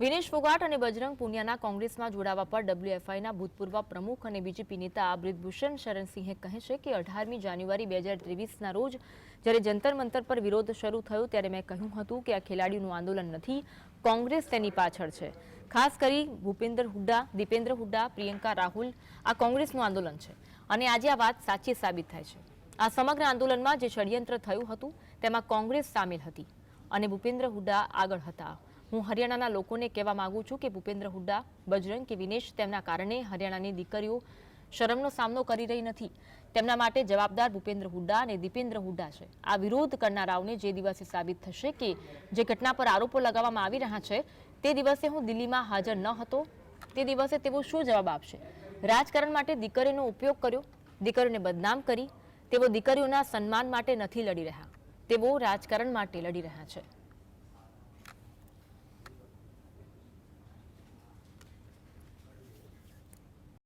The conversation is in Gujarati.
વિનેશ ફોગાટ અને બજરંગ પુનિયાના કોંગ્રેસમાં જોડાવા પર ડબ્લ્યુએફઆઈના ભૂતપૂર્વ પ્રમુખ અને બીજેપી નેતા બ્રિજભૂષણ શરણસિંહે કહે છે કે અઢારમી જાન્યુઆરી બે હજાર ત્રેવીસના રોજ જ્યારે જંતર મંતર પર વિરોધ શરૂ થયો ત્યારે મેં કહ્યું હતું કે આ ખેલાડીઓનું આંદોલન નથી, કોંગ્રેસ તેની પાછળ છે. ખાસ કરી ભૂપેન્દ્ર હુડ્ડા, દીપેન્દ્ર હુડ્ડા, પ્રિયંકા રાહુલ, આ કોંગ્રેસનું આંદોલન છે અને આજે આ વાત સાચી સાબિત થાય છે. આ સમગ્ર આંદોલનમાં જે ષડયંત્ર થયું હતું તેમાં કોંગ્રેસ સામેલ હતી અને ભૂપેન્દ્ર હુડ્ડા આગળ હતા. હું હરિયાણાના લોકોને કહેવા માગું છું કે ભૂપેન્દ્ર હુડ્ડા, બજરંગ કે વિનેશ તેમના કારણે હરિયાણાની દીકરીઓ શરમનો સામનો કરી રહી નથી. તેમના માટે જવાબદાર ભૂપેન્દ્ર હુડ્ડા અને દીપેન્દ્ર હુડ્ડા છે. આ વિરોધ કરનારાઓને જે દિવસે સાબિત થશે કે જે ઘટના પર આરોપો લગાવવામાં આવી રહ્યા છે, તે દિવસે હું દિલ્હીમાં હાજર ન હતો. તે દિવસે તેઓ શું જવાબ આપશે? રાજકારણ માટે દીકરીનો ઉપયોગ કર્યો, દીકરીઓને બદનામ કરી, તેઓ દીકરીઓના સન્માન માટે નથી લડી રહ્યા. તેઓ રાજકારણ માટે લડી રહ્યા છે.